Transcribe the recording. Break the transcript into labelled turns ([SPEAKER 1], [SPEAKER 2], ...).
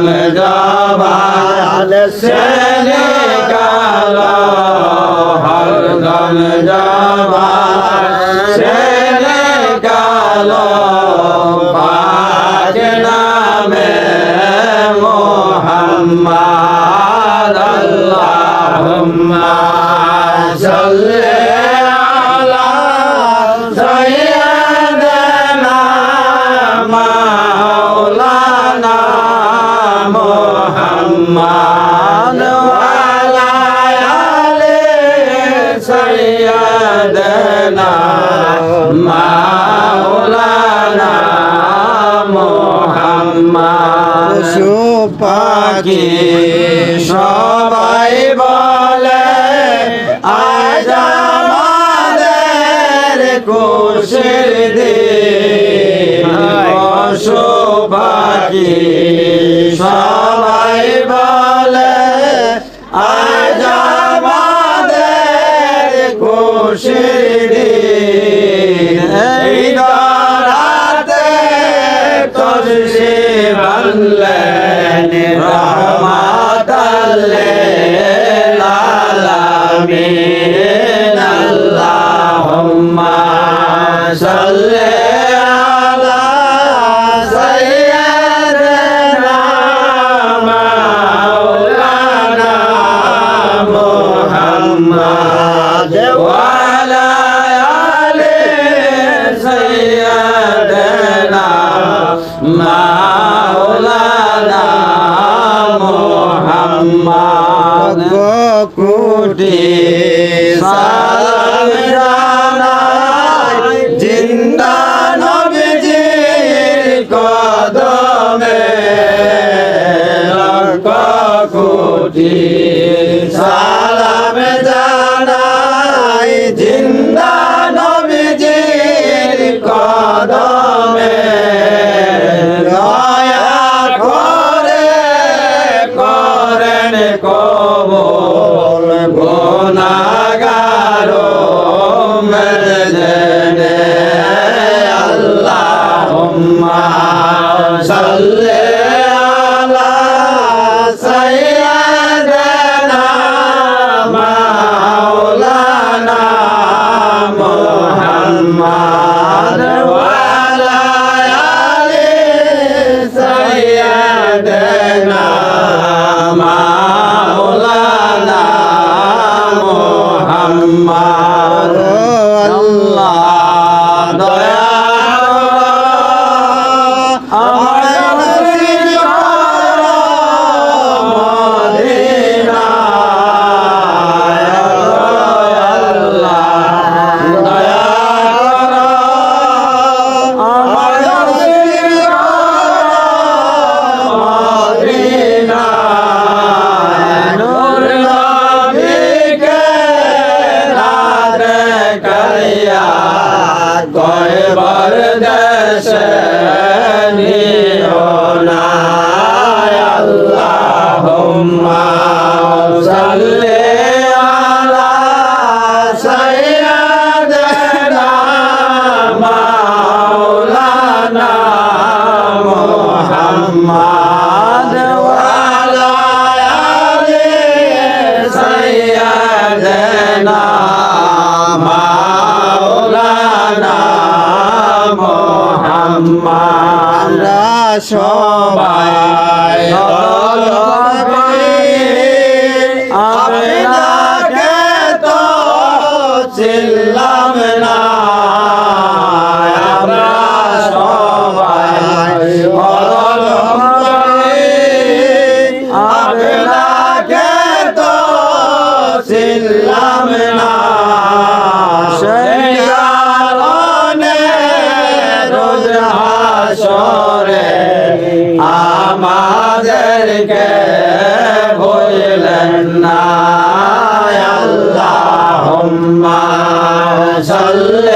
[SPEAKER 1] হরদম জবান সেনে কালো হরদম জবান পাখি সবাই বলে আজ আমাদের খুশির দিন পাখি সবাই বলে আজ আমাদের খুশির দিন মাওলানা মুহাম্মদ। কোটি সালাম জানাই। জিন্দা নবীজির কদমে। লক্ষ কোটি গুনাগারো কয়বার দেশে থেকে বললেন না আল্লাহ সাল্লে